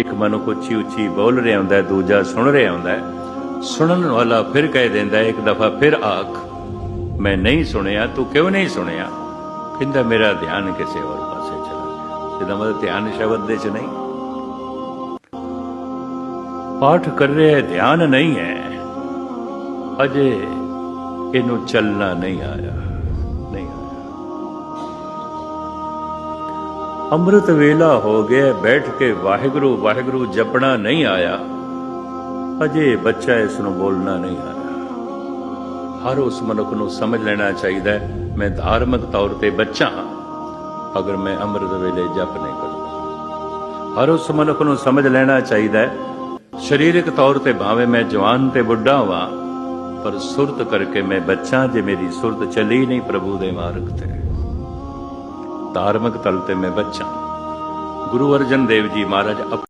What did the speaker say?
ਇੱਕ ਮਨੁੱਖ ਉੱਚੀ ਉੱਚੀ ਬੋਲ ਰਿਹਾ ਹੁੰਦਾ ਦੂਜਾ ਸੁਣ ਰਿਹਾ ਹੁੰਦਾ ਸੁਣਨ ਵਾਲਾ ਫਿਰ ਕਹਿ ਦਿੰਦਾ ਇੱਕ ਦਫਾ ਫਿਰ ਆਖ, ਮੈਂ ਨਹੀਂ ਸੁਣਿਆ, ਤੂੰ ਕਿਉਂ ਨਹੀਂ ਸੁਣਿਆ? ਕਹਿੰਦਾ, ਮੇਰਾ ਧਿਆਨ ਕਿਸੇ ਹੋਰ ਪਾਸੇ ਚਲਾ ਗਿਆ। ਇਹਦਾ ਮਤਲਬ ਧਿਆਨ ਸ਼ਬਦ ਦੇ ਚ ਨਹੀਂ। ਪਾਠ ਕਰ ਰਿਹਾ ਧਿਆਨ ਨਹੀਂ ਹੈ। ਅਜੇ ਇਹਨੂੰ ਚੱਲਣਾ ਨਹੀਂ ਆਇਆ। ਅੰਮ੍ਰਿਤ ਵੇਲਾ ਹੋ ਗਿਆ, ਬੈਠ ਕੇ ਵਾਹਿਗੁਰੂ ਵਾਹਿਗੁਰੂ ਜਪਣਾ ਨਹੀਂ ਆਇਆ। ਅਜੇ ਬੱਚਾ ਇਸ ਨੂੰ ਬੋਲਣਾ ਨਹੀਂ ਆਇਆ ਹਰ ਉਸ ਮਨੁੱਖ ਨੂੰ ਸਮਝ ਲੈਣਾ ਚਾਹੀਦਾ ਹੈ, ਮੈਂ ਧਾਰਮਿਕ ਤੌਰ ਤੇ ਬੱਚਾ ਹਾਂ, ਅਗਰ ਮੈਂ ਅੰਮ੍ਰਿਤ ਵੇਲੇ ਜਪ ਨਹੀਂ ਕਰਦਾ। ਹਰ ਉਸ ਮਨੁੱਖ ਨੂੰ ਸਮਝ ਲੈਣਾ ਚਾਹੀਦਾ ਹੈ, ਸਰੀਰਕ ਤੌਰ ਤੇ ਭਾਵੇਂ ਮੈਂ ਜਵਾਨ ਤੇ ਬੁੱਢਾ ਹਾਂ ਪਰ ਸੁਰਤ ਕਰਕੇ ਮੈਂ ਬੱਚਾ ਜੇ ਮੇਰੀ ਸੁਰਤ ਚੱਲੀ ਨਹੀਂ ਪ੍ਰਭੂ ਦੇ ਮਾਰਗ ਤੇ। ਧਾਰਮਿਕ ਤਲ ਤੇ ਮੈਂ ਬੱਚਾ। ਗੁਰੂ ਅਰਜਨ ਦੇਵ ਜੀ ਮਹਾਰਾਜ ਆਪ-